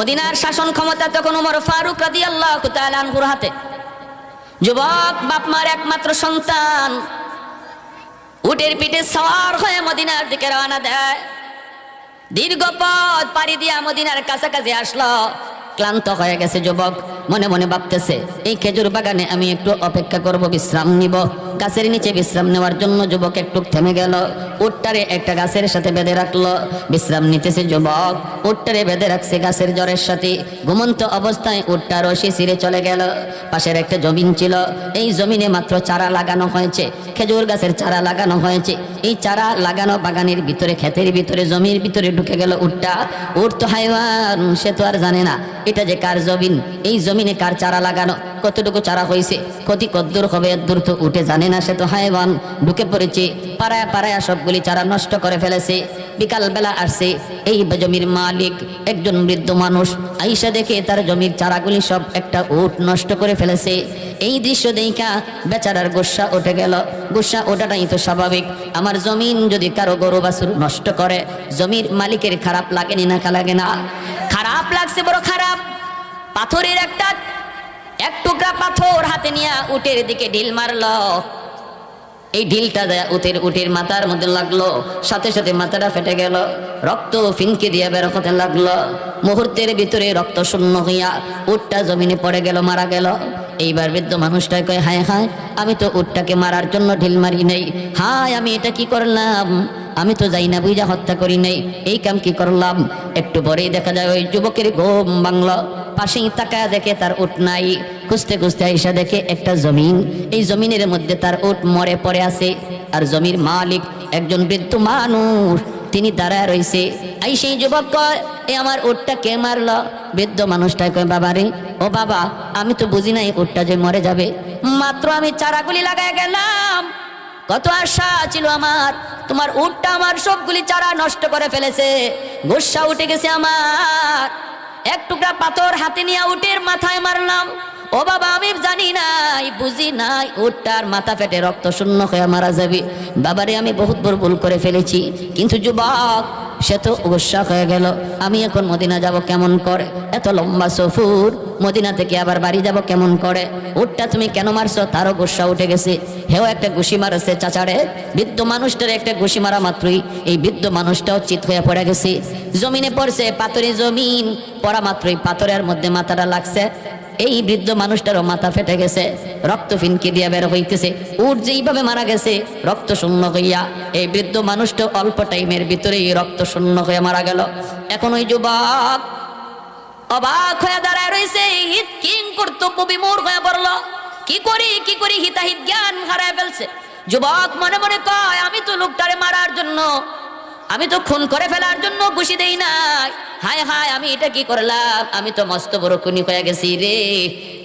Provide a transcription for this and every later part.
মদিনার শাসন ক্ষমতা তখন উমর ফারুক রাদি আল্লাহ তালানহুর হাতে। যুবক বাপমার একমাত্র সন্তান। উটের পিঠে সওয়ার হয়ে মদিনার দিকে রওনা দেয়। দীর্ঘ পথ পাড়ি দিয়া মদিনার কাছাকাছি আসলো। ক্লান্ত হয়ে গেছে যুবক। মনে মনে ভাবতেছে, এই খেজুর বাগানে আমি একটু অপেক্ষা করব, বিশ্রাম নিব। গাছের নিচে বিশ্রাম নেওয়ার জন্য যুবক একটু থেমে গেল। উটটারে একটা গাছের সাথে বেঁধে রাখল। বিশ্রাম নিতেছে যুবক। উটটারে বেঁধে রাখছে গাছের জ্বরের সাথে। ঘুমন্ত অবস্থায় উটটা রশি ছিঁড়ে চলে গেল। পাশের একটা জমিন ছিল। এই জমিনে মাত্র চারা লাগানো হয়েছে। খেজুর গাছের চারা লাগানো হয়েছে। এই চারা লাগানো বাগানের ভিতরে, ক্ষেতের ভিতরে, জমির ভিতরে ঢুকে গেল উটটা। উট তো হাইওয়ান, সে তো আর জানে না। এটা যে কার জমিন? এই জমিনে কার চারা লাগানো? কতটুকু চারা হয়েছে ক্ষতি কদ্দূর হবে? দূর তো উঠে জানে না সে তো হায়বান ঢুকে পড়েছে, পাড়ায় পাড়ায় সবগুলি চারা নষ্ট করে ফেলেছে। বিকালবেলা আসছে, এই জমির মালিক একজন বৃদ্ধ মানুষ। আইসা দেখে তার জমির চারাগুলি সব একটা উট নষ্ট করে ফেলেছে। এই দৃশ্য দেখা বেচারার গোসা উঠে গেল। গোসা ওঠাটাই তো স্বাভাবিক। আমার জমিন যদি কারও গরু বাছুর নষ্ট করে, জমির মালিকের খারাপ লাগেনি না লাগে না? খারাপ লাগছে, বড় খারাপ। পাথরের একটা, এক টুকরা পাথর হাতে নিয়ে উটের দিকে ঢিল মারলো। এই ঢিলটা দেয়া উটের উটের মাথার মধ্যে লাগল। সাথে সাথে মাথাটা ফেটে গেল। রক্ত ফিনকে দিয়ে বের হতে লাগল। মুহূর্তের ভিতরে রক্ত শূন্য হইয়া উটটা জমিনে পড়ে গেল, মারা গেল। এইবার বৃদ্ধ মানুষটা কয়, হায় হায়, আমি তো উটটাকে মারার জন্য ঢিল মারি নেই। হায়, আমি এটা কি করলাম? আমি তো যাই না বুঝা হত্যা করি নাই। এই কাম কি করলাম? একটু পরেই দেখা যায় ওই যুবকের ঘুম বাংলা পাশেই তাকায় দেখে তার উট নাই। খুঁজতে খুঁজতে আইসা দেখে একটা জমিন, এই জমিনের মধ্যে তার উট মরে পড়ে আছে। আর জমির মালিক একজন বৃদ্ধ মানুষ, তিনি দাঁড়ায় রইছে এই সেই যুবক কয়, এ আমার উটটা কে মারলো? বৃদ্ধ মানুষটা কয়, বাবা রে, ও বাবা, আমি তো বুঝি নাই উটটা যে মরে যাবে। মাত্র আমি চারাগুলি লাগায় গেলাম। কত আশা ছিল আমার, তোমার উটটা আমার সবগুলি চারা নষ্ট করে ফেলেছে। গুসা উঠে গেছে আমার। এক টুকরা পাথর হাতে নিয়ে উটের মাথায় মারলাম। ও বাবা, আমি জানি নাই, বুঝি নাই উটটার মাথা ফেটে রক্ত শূন্য হয়ে মারা যাবে। বাবারে, আমি বহুত বড় ভুল করে ফেলেছি। কিন্তু যুবক, সে তো গুসা হয়ে গেল। আমি এখন মদিনা যাব কেমন করে? এত লম্বা সফুর, মদিনা থেকে আবার বাড়ি যাব কেমন করে? উটটা তুমি কেন মারছো? তারও গুসা উঠে গেছে। হেও একটা ঘুষি মারছে, চাচারে। বৃদ্ধ মানুষটার একটা ঘুষি মারা মাত্রই। এই বৃদ্ধ মানুষটাও চিত হয়ে পড়ে গেছে। জমিনে পড়ছে পাথরে জমিন। পড়া মাত্রই পাথরের মধ্যে মাথাটা লাগছে। এই বৃদ্ধ মানুষটারও মাথা ফেটে গেছে, রক্ত ফিনকি দিয়া বের হইতেছে। উট যেইভাবে মারা গেছে, রক্ত শূন্য হইয়া এই বৃদ্ধ মানুষটা অল্প টাইমের ভিতরেই রক্ত শূন্য হয়ে মারা গেল। এখন ওই যুবক অবাক হয়ে দাঁড়ায় রয়েছে কিং কর্তব্য বিমূর হয়ে পড়ল। কি করি কি করি, হিতাহিত জ্ঞান হারায় ফেলছে। যুবক মনে মনে কয়, আমি তো লোকটারে মারার জন্য আমি তো খুন করে ফেলার জন্য খুশি দেই নাই। হায় হায়, আমি এটা কি করলাম? আমি তো মস্ত বড় খুনি হয়ে গেছি রে।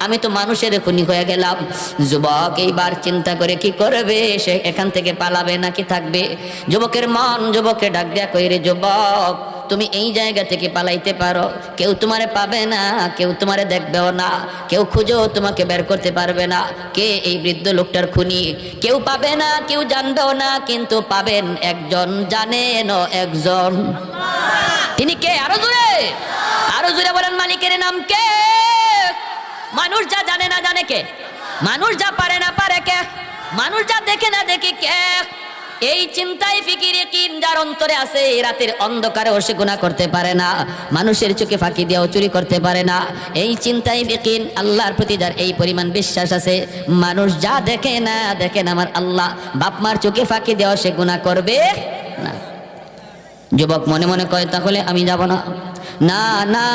আমি তো মানুষের খুনি হয়ে গেলাম। যুবক এইবার চিন্তা করে কি করবে? সে এখান থেকে পালাবে নাকি থাকবে? যুবকের মন যুবককে ডাক দেয়া কই রে যুবক? তুমি এই জায়গা থেকে পালাইতে পারো। কেউ তোমারে পাবে না, কেউ তোমারে দেখবেও না। কেউ খুঁজো তোমাকে বের করতে পারবে না। কে এই বৃদ্ধ লোকটার খুনি? কেউ পাবে না, কেউ জানবেও না, কিন্তু পাবেন একজন, জানেন একজন। তিনি কে? আরও জোরে! আরও জোরে বলেন, মালিকের নাম কে? মানুষ যা জানে না জানে কে? মানুষ যা পারে না পারে কে? মানুষ যা দেখে না দেখে কে? এই চিন্তায় ফিকিরে কিন যার অন্তরে আছে, এই রাতের অন্ধকারে সে গুণা করতে পারে না। মানুষের চোখে ফাঁকি দিয়েও চুরি করতে পারে না। এই চিন্তায় ফিকিন আল্লাহর প্রতি যার এই পরিমাণ বিশ্বাস আছে, মানুষ যা দেখে না দেখেন আমার আল্লাহ। বাপমার চোখে ফাঁকি দেওয়া সে গুণা করবে না। যুবক মনে মনে কয়, তাহলে আমি যাব না। না না,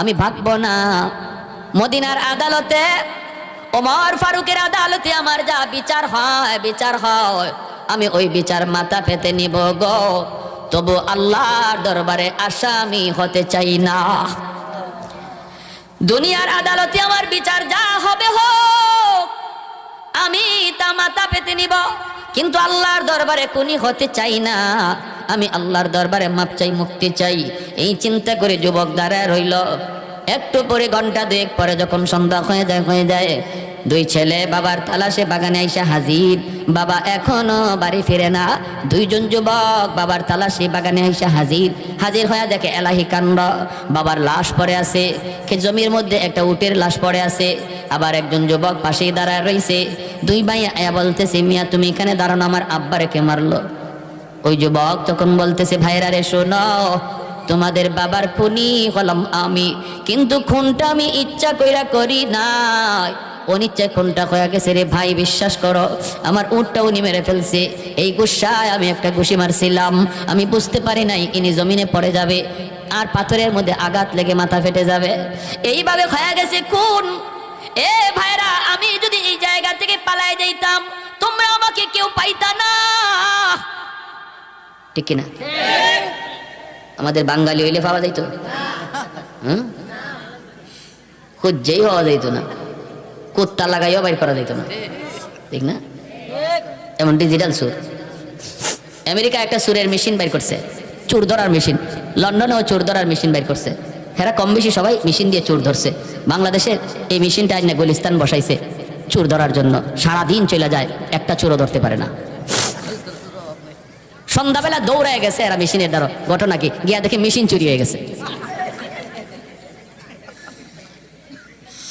আমি ভাববো না। মদিনার আদালতে ওমর ফারুকের আদালতে আমার যা বিচার হয় বিচার হয়। আমি ওই বিচার মাথা পেতে নিব গো। তবু আল্লাহর দরবারে আসামি হতে চাই না। দুনিয়ার আদালতে আমার বিচার যা হবে হোক, আমি তা মাথা পেতে নিব। কিন্তু আল্লাহর দরবারে কোনি হতে চাই না। আমি আল্লাহর দরবারে মাপ চাই, মুক্তি চাই। এই চিন্তা করে যুবক দাঁড়ায় রইল। একটু পরে ঘণ্টা দুয়েক পরে যখন সন্ধ্যা হয়ে যায় হয়ে যায়, দুই ছেলে বাবার তালাশে বাগানে আইসা হাজির। বাবা এখনও বাড়ি ফিরে না। দুইজন যুবক বাবার তালাশে বাগানে আইসা হাজির। হাজির হয়ে দেখে এলাহি কাণ্ড। বাবার লাশ পড়ে আছে। জমির মধ্যে একটা উটের লাশ পড়ে আছে। আবার একজন যুবক পাশেই দাঁড়ায় রয়েছে দুই ভাই আয়া বলতেছে, মিয়া, তুমি এখানে দাঁড়ানো আমার আব্বারে কে মারলো? ওই যুবক তখন বলতেছে, ভাইরা রে, শোনো তোমাদের বাবার খুনি হলাম আমি। কিন্তু খুনটা আমি ইচ্ছা কইরা করি নাই। অনিচ্ছায় খুনটা হয়ে গেছে রে ভাই, বিশ্বাস করো। আমার উটটা উনি মেরে ফেলছে। এই গুসায় আমি একটা ঘুষি মারছিলাম। আমি বুঝতে পারি নাই ইনি জমিনে পড়ে যাবে আর পাথরের মধ্যে আঘাত লেগে মাথা ফেটে যাবে। এইভাবে হয়ে গেছে খুন। এ ভাইরা, আমি যদি এই জায়গা থেকে পালায় যাইতাম, তোমরা আমাকে কেউ পাইতা না। ঠিক কিনা? আমাদের বাঙালি হইলে পাওয়া যাইতো হুম? খুঁজেই হওয়া যাইতো না। কুত্তা লাগাইও বাইর করা যাইতো না। ঠিক না? এমন ডিজিটাল সুর। আমেরিকা একটা সুরের মেশিন বাইর করছে। চুর ধরার মেশিন লন্ডনেও চুর ধরার মেশিন বাইর করছে। হেরা কম বেশি সবাই মেশিন দিয়ে চুর ধরছে। বাংলাদেশে এই মেশিনটা আইনে গুলিস্তান বসাইছে। চুর ধরার জন্য। সারাদিন চলে যায়। একটা চুরও ধরতে পারে না। সন্ধ্যাবেলা দৌড়ায় গেছে এরা মেশিনের দ্বারা। ঘটনা কি? গিয়া দেখে মেশিন চুরি হয়ে গেছে।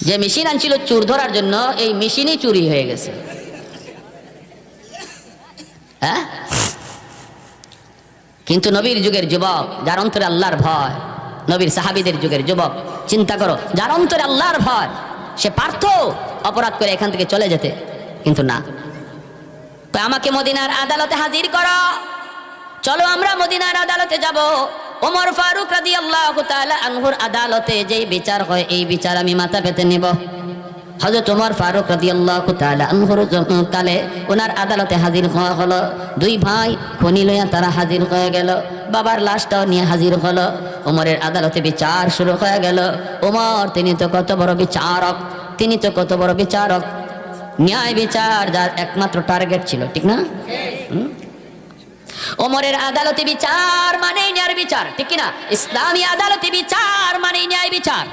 যে মেশিন আনছিল চুর ধরার জন্য, এই মেশিনই চুরি হয়ে গেছে। হ্যাঁ? কিন্তু নবীর যুগের যুবক, যার অন্তরে আল্লাহর ভয়, নবীর সাহাবিদের যুগের যুবক, চিন্তা করো, যার অন্তরে আল্লাহর ভয়, সে পার্থ, অপরাধ করে এখান থেকে চলে যেতে। কিন্তু না। আমাকে মদিনার আদালতে হাজির করো। চলো আমরা মদিনার আদালতে যাব। ওমর ফারুক রাদি আল্লাহ আনহুর আদালতে যেই বিচার হয়, এই বিচার আমি মাথা পেতে নিব। ওমর ফারুক ওনার আদালতে হাজির দুই ভাই তারা হাজির হয়ে গেল। বাবার নিয়ে হাজির হলো। ওমরের আদালতে বিচার শুরু হয়ে গেল। ওমর, তিনি তো কত বড় বিচারক, তিনি তো কত বড় বিচারক। ন্যায় বিচার যার একমাত্র টার্গেট ছিল, ঠিক না? ওমরের আদালতে বিচার মানে ন্যায় বিচার, ঠিক কিনা? ইসলামী আদালতে বিচার মানে ন্যায় বিচার।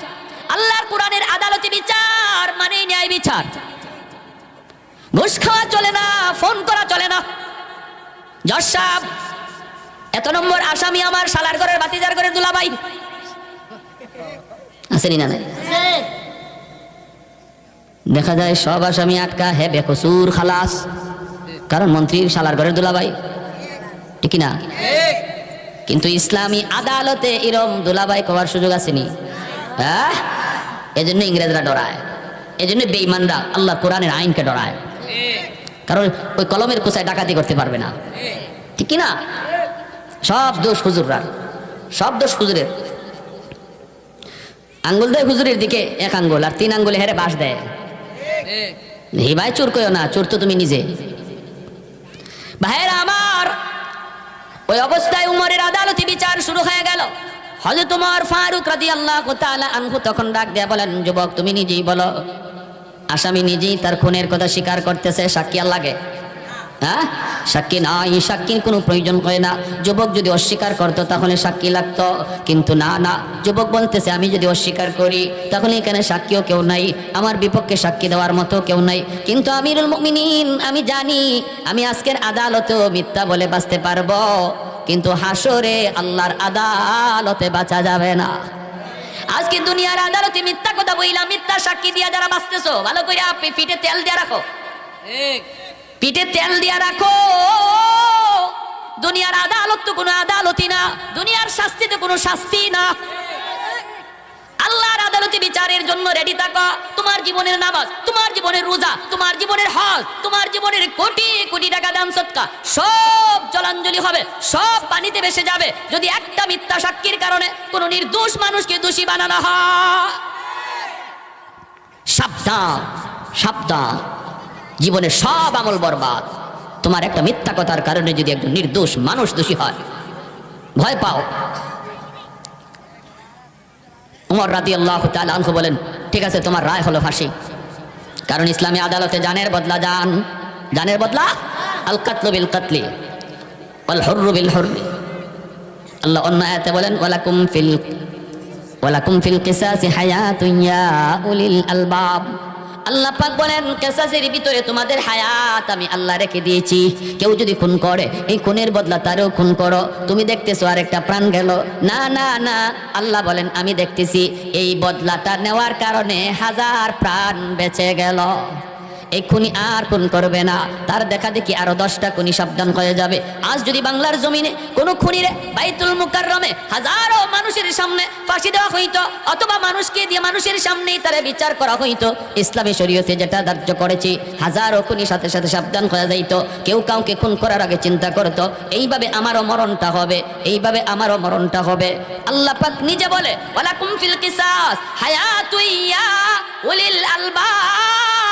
আল্লাহর কোরআনের আদালতে বিচার মানে ন্যায় বিচার। ঘুষ খাওয়া চলে না, ফোন করা চলে না। সাহেব, এত নম্বর আসামি আমার শালার ঘরের বাতিজার ঘরের দুলাভাই। আসেনি না? দেখা যায় সব আসামি আটকা, হে বেকসুর খালাস। কারণ মন্ত্রীর শালার ঘরের দুলাভাই। ঠিক না কিন্তু ইসলামী আদালতে এরম দুলাভাই করার সুযোগ আসেনি। হ্যাঁ? এজন্য ইংরেজরা ডরায়। এজন্য বেঈমানরা আল্লাহ কোরআনের আইনকে ডরায়। কারণ ওই কলমের কোচায় ডাকাতি করতে পারবে না। ঠিক না সব দোষ হুজুররা। সব দোষ হুজুরের। আঙ্গুল দেয় হুজুরের দিকে, এক আঙ্গুল, আর তিন আঙ্গুলে হেরে বাস দেয়। ভাই চোর কইও না, চোর তো তুমি নিজে। ভাইয়েরা আমার ওই অবস্থায় উমরের আদালতে বিচার শুরু হয়ে গেল। হজ তোমার ফারুক রাজি আল্লাহ আনহু তখন ডাক দেয়া বলেন, যুবক, তুমি নিজেই বলো। আসামি নিজেই তার খুনের কথা স্বীকার করতেছে, সাক্ষী আল্লাহকে। হ্যাঁ? সাক্ষী নাই, সাক্ষীর কোনো প্রয়োজন হয় না। যুবক যদি অস্বীকার করতো, তাহলে সাক্ষী লাগতো। কিন্তু না না। যুবক বলতেছে, আমি যদি অস্বীকার করি, তাহলে এখানে সাক্ষীও কেউ নাই। আমার বিপক্ষে সাক্ষী দেওয়ার মতো কেউ নাই। কিন্তু আমিরুল মুমিনিন, আমি জানি, আমি আজকের আদালতেও মিথ্যা বলে বাঁচতে পারব। কিন্তু হাসরে আল্লাহর আদালতে বাঁচা যাবে না। আজকে দুনিয়ার আদালতে মিথ্যা কথা বইলাম মিথ্যা সাক্ষী দিয়া যারা বাঁচতেছো, ভালো করে আপনি পিঠে তেল দিয়ে রাখো। পিঠে তেল দিয়া রাখো। দুনিয়ার আদালত তো কোনো আদালতই না, দুনিয়ার শাস্তি তো কোনো শাস্তি না। আল্লাহর আদালতে বিচারের জন্য রেডি থাকো। তোমার জীবনের নামাজ, তোমার জীবনের রোজা, তোমার জীবনের হজ, তোমার জীবনের কোটি কোটি টাকা দাম সৎকা। সব জলাঞ্জলি হবে, সব পানিতে ভেসে যাবে। যদি একটা মিথ্যা সাক্ষীর কারণে কোনো নির্দোষ মানুষকে দোষী বানানো হয়। সাবধান সাবধান। জীবনের সব আমল বরবাদ। তোমার একটা মিথ্যা কথার কারণে যদি একজন নির্দোষ মানুষ দোষী হয়, ভয় পাও। উমর রাতি আল্লাহ আনহু বলেন, ঠিক আছে, তোমার রায় হলো ফাঁসি। কারণ ইসলামী আদালতে জানের বদলা জান, জানের বদলা আল কাতলু বিল কাতলি ওয়াল হুররু বিল হুররি আল্লাহ অন্য আয়াতে বলেন, ওয়ালাকুম ফিল ওয়ালাকুম ফিল কিসাসি হায়াতুন ইয়া উলিল আলবাব। আল্লাহ পাক বলেন, কেসাসের ভিতরে তোমাদের হায়াত আমি আল্লাহ রেখে দিয়েছি। কেউ যদি খুন করে, এই খুনের বদলা তারও খুন করো। তুমি দেখতেছো আর একটা প্রাণ গেল। না না না, আল্লাহ বলেন, আমি দেখতেছি, এই বদলাটা নেওয়ার কারণে হাজার প্রাণ বেঁচে গেল। এই খুনি আর খুন করবে না। তার দেখা দেখি আরও দশটা খুনি সাবধান হয়ে যাবে। আজ যদি বাংলার জমিনে কোনো খুনিরে বাইতুল মুকাররমে হাজারো মানুষের সামনে ফাঁসি দেওয়া হইতো, অথবা মানুষকে দিয়ে মানুষের সামনেই তারা বিচার করা হইতো, ইসলামী শরীয়তে যেটা ধার্য করেছি, হাজারো খুনি সাথে সাথে সাবধান হয়ে যাইত। কেউ কাউকে খুন করার আগে চিন্তা করতো, এইভাবে আমারও মরণটা হবে, এইভাবে আমারও মরণটা হবে। আল্লাহ পাক নিজে বলে, ওয়ালাকুম ফিল কিসাস হায়াতুইয়া উলিল আলবাব।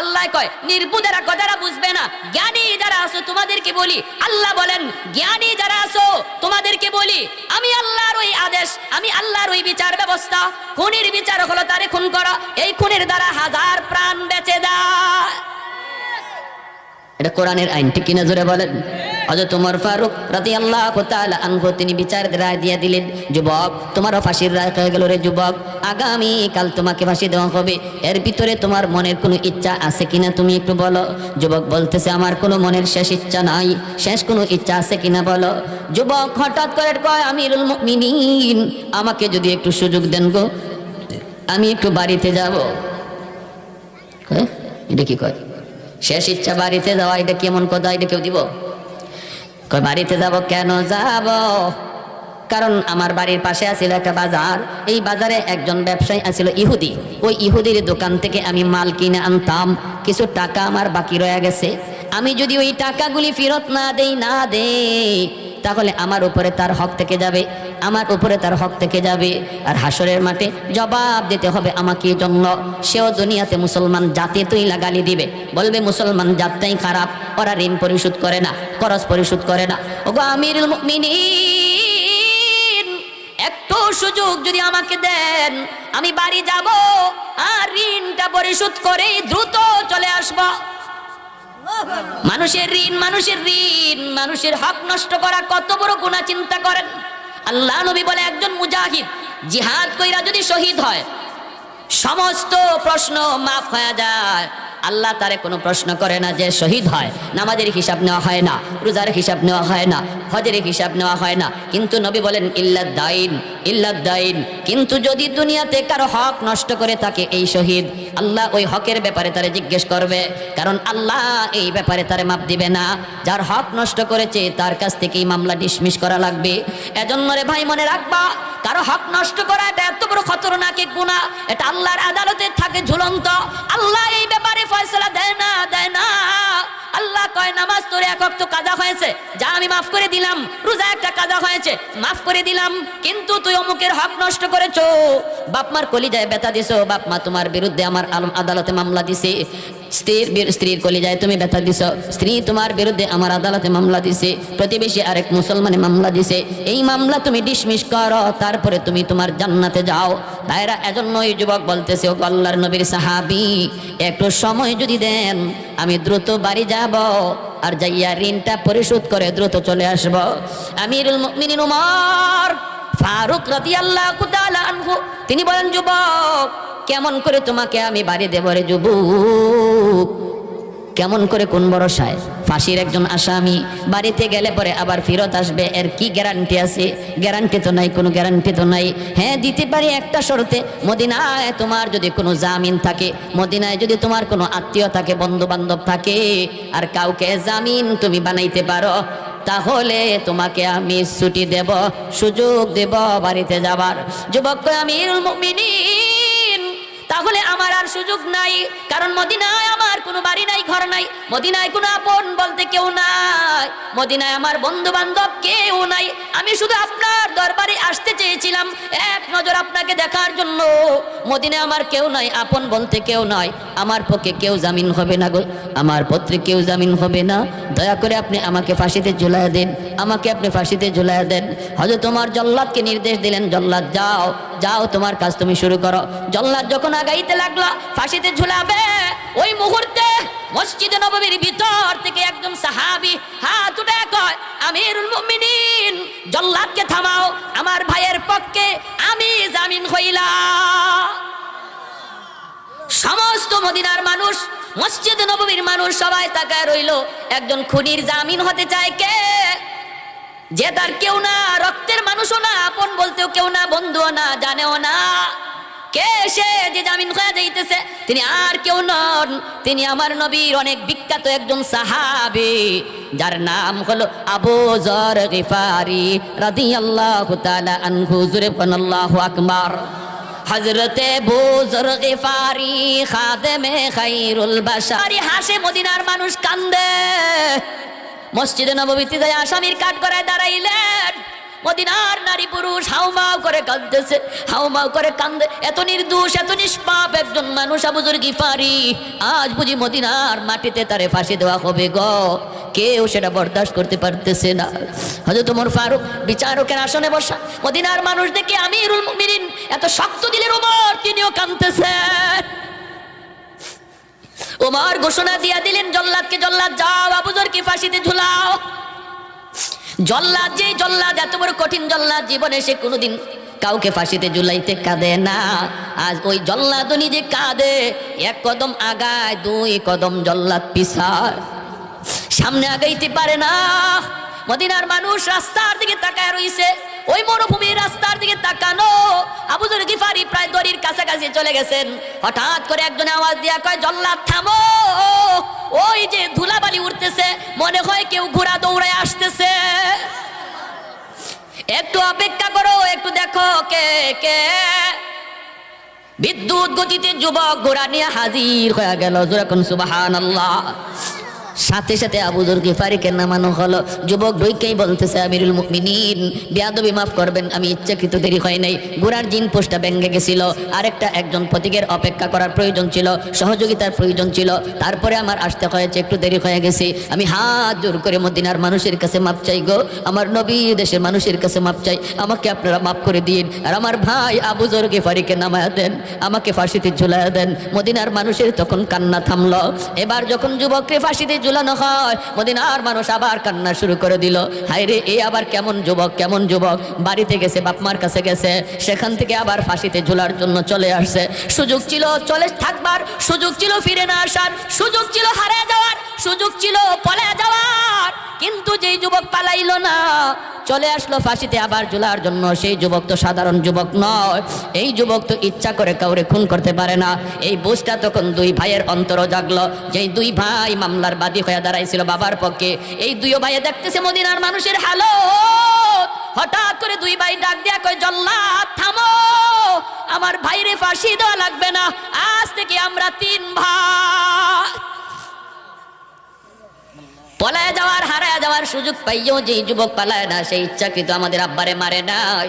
আল্লাহ কয়, নির্বুদেরা যারা বুঝবে না। জ্ঞানী যারা আছো, তোমাদেরকে বলি, আল্লাহ বলেন, জ্ঞানী যারা আছো, তোমাদেরকে বলি, আমি আল্লাহর ওই আদেশ, আমি আল্লাহর ওই বিচার ব্যবস্থা, খুনির বিচার হলো তারে খুন করা, এই খুনের দ্বারা হাজার প্রাণ বেঁচে যায়। এটা কোরআনের আইন, ঠিক কিনা জোরে বলেন? হযরত ওমর ফারুক রাদিয়াল্লাহু তাআলা আনহু, তিনি বিচার রায় দিয়ে দিলেন, যুবক, তোমারও ফাঁসির রায় হয়ে গেল রে যুবক। আগামী কাল তোমাকে ফাঁসি দেওয়া হবে। এর ভিতরে তোমার মনের কোনো ইচ্ছা আছে কিনা তুমি একটু বলো। যুবক বলতেছে, আমার কোনো মনের শেষ ইচ্ছা নাই। শেষ কোনো ইচ্ছা আছে কিনা বলো? যুবক হঠাৎ করে কয়, আমিরুল মুমিনিন, আমাকে যদি একটু সুযোগ দেন গো, আমি একটু বাড়িতে যাব। এটা কি কয়? শেষ ইচ্ছা বাড়িতে যাওয়া, এটা কেমন কথা? এটা কেউ দিব? কয়, বাড়িতে যাব কেন যাব? কারণ আমার বাড়ির পাশে আছিল একটা বাজার। এই বাজারে একজন ব্যবসায়ী আছিল ইহুদি। ওই ইহুদির দোকান থেকে আমি মাল কিনে আনতাম। কিছু টাকা আমার বাকি রয়ে গেছে। আমি যদি ওই টাকাগুলি ফেরত না দেই না দেই, তাহলে আমার উপরে তার হক থেকে যাবে। আমার উপরে তার হক থেকে যাবে, আর হাসরের মাঠে জবাব দিতে হবে আমাকে জন্য। সেও দুনিয়াতে মুসলমান জাতি তুই লাগালি দিবে। বলবে, মুসলমান জাতটাই খারাপ, ওরা ঋণ পরিশোধ করে না, খরচ পরিশোধ করে না। ওগো মুমিনিন, একটু সুযোগ যদি আমাকে দেন, আমি বাড়ি যাব, আর ঋণটা পরিশোধ করে দ্রুত চলে আসব। মানুষের ঋণ মানুষের ঋণ, মানুষের হক নষ্ট করা কত বড় গুণা চিন্তা করেন। আল্লাহ নবী বলে একজন মুজাহিদ, জিহাদ কইরা যদি শহীদ হয়, সমস্ত প্রশ্ন মাফ হয়ে যায়। আল্লাহ তারে কোনো প্রশ্ন করে না যে শহীদ হয়। নামাজের হিসাব নেওয়া হয় না, রোজার হিসাব নেওয়া হয় না, হজের হিসাব নেওয়া হয় না। কিন্তু নবী বলেন, ইল্লাদ্দাইন ইল্লাদ্দাইন কিন্তু যদি দুনিয়াতে কারও হক নষ্ট করে থাকে এই শহীদ, আল্লাহ ওই হকের ব্যাপারে তারে জিজ্ঞেস করবে। কারণ আল্লাহ এই ব্যাপারে তারে মাপ দিবে না। যার হক নষ্ট করেছে, তার কাছ থেকেই মামলা ডিসমিস করা লাগবে। এজন্য রে ভাই, মনে রাখবা, কারও হক নষ্ট করা এটা এত বড় খতরনাক গুণা এটা আল্লাহর আদালতে থাকে ঝুলন্ত। আল্লাহ এই ব্যাপারে ফয়সলা দেয় না দেয় না। আল্লাহ কয়, নামাজ তোর এক তো মাফ করে দিলাম, রোজা হয়েছে, মাফ করে দিলাম। কিন্তু তুই অমুকের হক নষ্ট করেছ। বাপমার কলিজায় ব্যথা দিছো। বাপমা তোমার বিরুদ্ধে আমার আদালতে মামলা দিছে। স্ত্রীর স্ত্রীর কলিজায় তুমি ব্যথা দিছো। স্ত্রী তোমার বিরুদ্ধে আমার আদালতে মামলা দিছে। প্রতিবেশী আরেক মুসলমানে মামলা দিছে। এই মামলা তুমি ডিসমিস করো, তারপরে তুমি তোমার জান্নাতে যাও। তাইরা এজন্য ওই যুবক বলতেছে, ও আল্লাহর নবীর সাহাবি, একটু সময় যদি দেন, আমি দ্রুত বাড়ি যাব আর যাইয়া ঋণটা পরিশোধ করে দ্রুত চলে আসব। আমিরুল ফারুক রাদিয়াল্লাহু তাআলা আনহু, তিনি বলেন, যুবক, কেমন করে তোমাকে আমি বাড়ি দেব রে যুবক? কেমন করে কোন ভরসায় ফাঁসির একজন আসামি, বাড়িতে গেলে পরে আবার ফেরত আসবে, এর কি গ্যারান্টি আছে? গ্যারান্টি তো নাই, কোনো গ্যারান্টি তো নাই। হ্যাঁ দিতে পারি একটা শর্তে, মদিনায় তোমার যদি কোনো জামিন থাকে, মদিনায় যদি তোমার কোনো আত্মীয় থাকে বন্ধু বান্ধব থাকে, আর কাউকে জামিন তুমি বানাইতে পারো তাহলে তোমাকে আমি ছুটি দেব সুযোগ দেব বাড়িতে যাবার। যুবক আমি তাহলে আমার আর সুযোগ নাই। কারণ মদিনায় আমার কোনো বাড়ি নাই, ঘর নাই। মদিনায় কোনো আপন বলতে কেউ নাই। মদিনায় আমার বন্ধু বান্ধব কেউ নাই। আমি শুধু আপনার দরবারে আসতে চেয়েছিলাম। এক নজর আপনাকে দেখার জন্য। মদিনায় আমার কেউ নাই, আপন বলতে কেউ নাই। আমার পক্ষে কেউ জামিন হবে না গো। আমার পত্রে কেউ জামিন হবে না। দয়া করে আপনি আমাকে ফাঁসিতে ঝুলাইয়া দেন। আমাকে আপনি ফাঁসিতে ঝুলাইয়া দেন। হয়তো তোমার জল্লাদকে নির্দেশ দিলেন, জল্লাদ যাও। যাও তোমার কাজ তুমি শুরু করো। জল্লাদ যখন আগাইতে লাগল, ফাঁসিতে ঝুলাবে, ওই মুহূর্তে মসজিদে নববীর ভিতর থেকে একজন সাহাবি হাত উঠে কয়, আমিরুল মুমিনিন, জল্লাদকে থামাও, আমার ভাইয়ের পক্ষে আমি জামিন হইলাম সমস্ত মদিনার মানুষ, মসজিদ নববীর মানুষ সবাই তাকায় রইল। একজন খুনির জামিন হতে চায় কে? যে তার কেউ না, রক্তের মানুষও না আপন বলতেও কেউ না, বন্ধুও না, জানেও না। কে সে যে জামিন হয়ে যাইতেছে? তিনি আর কেউ নন। তিনি আমার নবীর অনেক বিখ্যাত একজন সাহাবি, যার নাম হলো আবু জর গিফারি রাদিয়াল্লাহু তাআলা আনহু। জুরে আল্লাহু আকবার। হজরতে বুজর গিফারি খাদেমে খাইরুল বাশারি। হাসে মদিনার মানুষ কান্দে। মসজিদে নববীতে যায় আসামির কাঠ করায় দাঁড়াইলেন। মদিনার নারী পুরুষ হাউমাউ করে কাঁদতেছে হাউমাউ করে কান্দে। এত নির্দোষ, এত নিষ্পাপ একজন মানুষ আবুজুর গিফারি। আজ বুঝি মদিনার মাটিতে তারে ফাঁসি দেওয়া হবে গ। কেউ সেটা বরদাস্ত করতে পারতেছে না। হয়তো তোমার ফারুক বিচারকের আসনে বসা, মদিনার মানুষ দেখে আমিরুল মুমিনিন এত শক্ত দিলের ওমর, তিনিও কাঁদতেছেন ওমর ঘোষণা দিয়া দিলেন, জল্লাদকে জল্লাদ যাও আবুজুর আবুজরকে ফাঁসিতে ঝুলাও। জল্লাদ যে জল্লাদ এত বড় কঠিন জল্লাদ জীবনে সে কোনোদিন কাউকে ফাঁসিতে জুলাইতে কাঁদে না। আজ ওই জল্লাদ নিজে কাঁদে, এক কদম আগায়, দুই কদম জল্লাদ পিসার সামনে আগাইতে পারে না। মদিনার মানুষ রাস্তার দিকে তাকায় রইছে। ওই মরুভূমির রাস্তার দিকে তাকানো। আবুজুর গিফারি প্রায় দড়ির কাছাকাছি চলে গেছেন। হঠাৎ করে একজন আওয়াজ দিয়া কয়, জল্লাদ, থামো! ওই যে ধুলাবালি উঠতেছে মনে হয় কেউ ঘোড়া দৌড়ায় আসতেছে। একটু অপেক্ষা করো, একটু দেখো কে কে। বিদ্যুৎ গতিতে যুবক ঘোড়া নিয়ে হাজির হয়ে গেল। যেরকম সুবাহান আল্লাহ সাথে সাথে আবুদুর গিফারিকে নামানো হলো। যুবক ঢুইকেই বলতেছে, আমিরুল মুমিনিন, বেয়াদবি মাফ করবেন, আমি ইচ্ছাকৃত দেরি হয় নাই। গোড়ার জিন পোস্টটা ভেঙে গেছিল। আরেকটা একজন প্রতীকের অপেক্ষা করার প্রয়োজন ছিল, সহযোগিতার প্রয়োজন ছিল। তারপরে আমার আসতে হয়েছে, একটু দেরি হয়ে গেছে। আমি হাত জোর করে মদিনার মানুষের কাছে মাপ চাই গো। আমার নবী দেশের মানুষের কাছে মাপ চাই। আমাকে আপনারা মাফ করে দিন। আর আমার ভাই আবু জর গেফারিকে নামায়া দেন। আমাকে ফাঁসিতে ঝুলাইয়া দেন। মদিনার মানুষের তখন কান্না থামলো। এবার যখন যুবককে ফাঁসিতে ঝুলানো হয়। মদিনার মানুষ আবার কান্না শুরু করে দিল। হায় রে এ আবার কেমন যুবক কেমন যুবক? বাড়িতে গেছে বাপমার কাছে গেছে। সেখান থেকে আবার ফাঁসিতে ঝুলার জন্য চলে আসছে। সুযোগ ছিল চলে থাকবার, সুযোগ ছিল ফিরে না আসার। সুযোগ ছিল হারিয়ে যাওয়ার, সুযোগ ছিল পলে যাওয়ার। কিন্তু যেই যুবক পালাইলো না, চলে আসলো ফাঁসিতে আবার ঝুলার জন্য। সেই যুবক তো সাধারণ যুবক নয়। এই যুবক তো ইচ্ছা করে কাউরে খুন করতে পারে না। এই বুঝটা তখন দুই ভাইয়ের অন্তর জাগলো। যেই দুই ভাই মামলার বাদী হয়ে দাঁড়াইছিল বাবার পক্ষে। এই দুই ভাইয়ে দেখতেছে মদিনার মানুষের হালো হঠাৎ করে দুই ভাই ডাক দিয়া কয় জল্লাদ থামো। আমার ভাইরে ফাঁসি দেওয়া লাগবে না। আজ থেকে আমরা তিন ভাই পলায় যাওয়ার, হারায় যাওয়ার সুযোগ পাইও যে যুবক পালায় না, সেই ইচ্ছাকৃত আমাদের আব্বারে মারে নাই।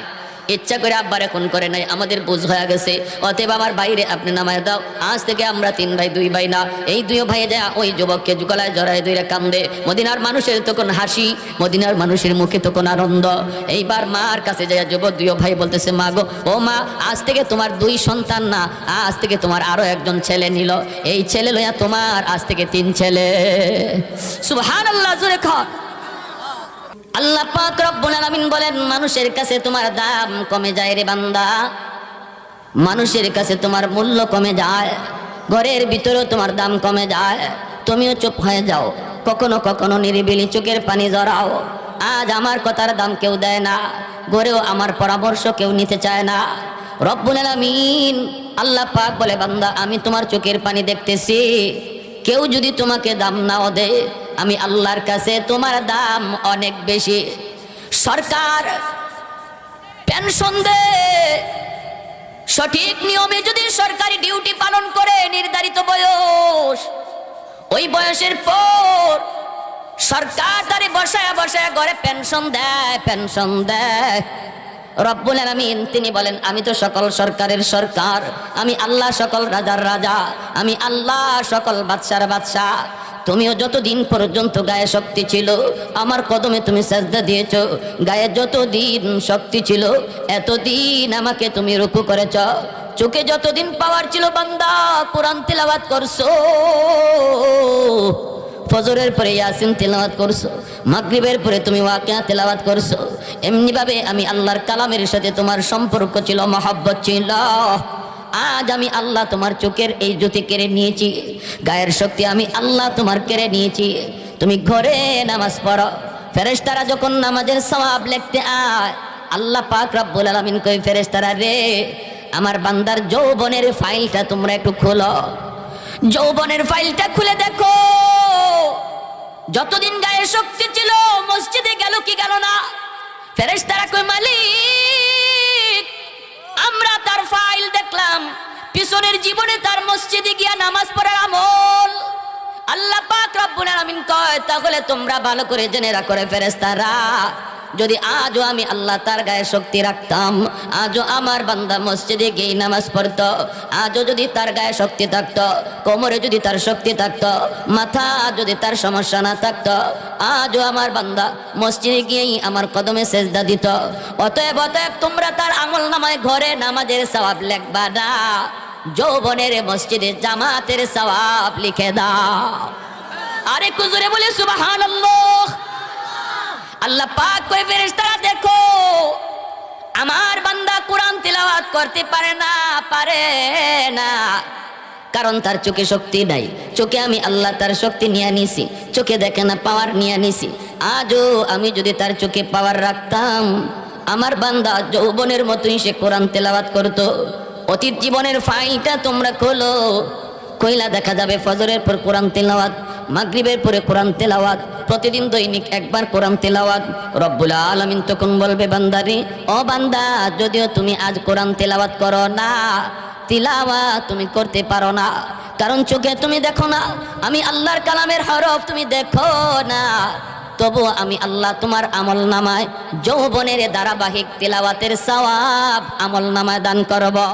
ইচ্ছা করে আব্বারে খুন করে নাই, আমাদের বুঝ হয়ে গেছে। অতএব আমার বাইরে আপনি নামায় দাও। আজ থেকে আমরা তিন ভাই, দুই ভাই না, এই দুই ভাই দেয়া ওই যুবককে গলায় জড়ায় দুইরা কান্দে। মদিনার মানুষের তখন হাসি, মদিনার মানুষের মুখে তখন আনন্দ। এইবার মার কাছে যায় যুবক দুই ভাই বলতেছে, মা গো, ও মা, আজ থেকে তোমার দুই সন্তান না, আজ থেকে তোমার আরও একজন ছেলে নিল। এই ছেলে লইয়া তোমার আজ থেকে তিন ছেলে। সুবহান আল্লাহ জোরে আল্লাহ পাক রব্বুল আলামিন বলেন, মানুষের কাছে তোমার দাম কমে যায় রে বান্দা। মানুষের কাছে তোমার মূল্য কমে যায়। ঘরের ভিতরেও তোমার দাম কমে যায়। তুমিও চুপ হয়ে যাও। কখনো কখনো নিরিবিলি চোখের পানি জড়াও আজ আমার কথার দাম কেউ দেয় না। গড়েও আমার পরামর্শ কেউ নিতে চায় না। রব্বুল আলামিন আল্লাহ পাক বলে, বান্দা, আমি তোমার চোখের পানি দেখতেছি। কেউ যদি তোমাকে দাম নাও দেয় আমি আল্লাহর কাছে তোমার দাম অনেক বেশি। সরকার পেনশন দে। সঠিক নিয়মে যদি সরকারি ডিউটি পালন করে, নির্ধারিত বয়স, ওই বয়সের পর সরকার তারে বসায় বসায় ঘরে পেনশন দেয় পেনশন দেয়। রব্বুল আলামিন, তিনি বলেন, আমি তো সকল সরকারের সরকার, আমি আল্লাহ সকল রাজার রাজা, আমি আল্লাহ সকল বাদশার বাদশাহ। তুমিও যতদিন পর্যন্ত গায়ে শক্তি ছিল, আমার কদমে তুমি সাজদা দিয়েছ। গায়ে যতদিন শক্তি ছিল, এতদিন আমাকে তুমি রুকু করেছ। চোখে যতদিন পাওয়ার ছিল, বান্দা, কোরআন তেলাওয়াত করছ। ফজরের পরে ইয়াসিন তেলাওয়াত করছ, মাগরিবের পরে তুমি ওয়াকিয়া তেলাওয়াত করছ এমনি ভাবে আমি আল্লাহর কালামের সাথে তোমার সম্পর্ক ছিল, মহাব্বত ছিল। আজ আমি আল্লাহ তোমার চোখের এই জ্যোতি কেড়ে নিয়েছি, গায়ের শক্তি আমি আল্লাহ তোমার কেড়ে নিয়েছি। তুমি ঘরে নামাজ পড়ো, ফেরেশতারা যখন নামাজের সওয়াব লিখতে আয়, আল্লাহ পাক রব্বুল আলামিন কই ফেরেশতারা রে, আমার বান্দার যৌবনের ফাইলটা তোমরা একটু খোলো। যৌবনের ফাইলটা খুলে দেখো। যতদিন গায়ে শক্তি ছিল, মসজিদে গেল কি গেল না? ফেরেশতারা কই মালিক, আমরা তার ফাইল দেখলাম। পিছনের জীবনে তার মসজিদে গিয়া নামাজ পড়ার আমল। আল্লাহ পাক রব্বুল আলামিন কয়, তাহলে তোমরা ভালো করে জেনে রাখো রে ফেরেশতারা। যদি আজও আমি আল্লাহ তার গায়ে শক্তি রাখতাম, আজও আমার বান্দা মসজিদে গিয়ে নামাজ পড়তো, আজও যদি তার গায়ে শক্তি থাকত, কোমরে যদি তার শক্তি থাকতো মাথা যদি তার সমস্যা না থাকতো, আজও আমার বান্দা মসজিদে গিয়েই আমার কদমে সেজদা দিত। অতএব অতএব তোমরা তার আমল নামায় ঘরে নামাজের সওয়াব লেখবা না, যৌবনের মসজিদে জামাতের সওয়াব লিখে দাও। আরে কুজুরে বলে, সুবহানাল্লাহ। আল্লাহ পাক কই ফেরেশতারা, দেখো, আমার বান্দা কোরআন তিলাওয়াত করতে পারে না পারে না। কারণ তার চোখে শক্তি নাই। চোখে আমি আল্লাহ তার শক্তি নিয়ে নিছি। চোখে দেখে না, পাওয়ার নিয়ে নিছি। আজও আমি যদি তার চোখে পাওয়ার রাখতাম, আমার বান্দা যৌবনের মতোই সে কোরআন তেলাওয়াত করতো। অতীত জীবনের ফাইলটা তোমরা খোলো। কইলা দেখা যাবে, ফজরের পর কোরআন তেলাওয়াত মাগরিবের পরে কোরআন তেলাওয়াত, প্রতিদিন দৈনিক একবার কোরআন তেলাওয়াত। রব্বুল আলামিন তখন বলবে, বান্দারে, ও বান্দা, যদিও তুমি আজ কোরআন তেলাওয়াত করো না তিলাওয়া তুমি করতে পারো না, কারণ চোখে তুমি দেখো না, আমি আল্লাহর কালামের হরফ তুমি দেখো না তবু আমি আল্লাহ তোমার আমল নামায় যৌবনের ধারাবাহিক তিলাওয়াতের সওয়াব আমল নামায় দান করব।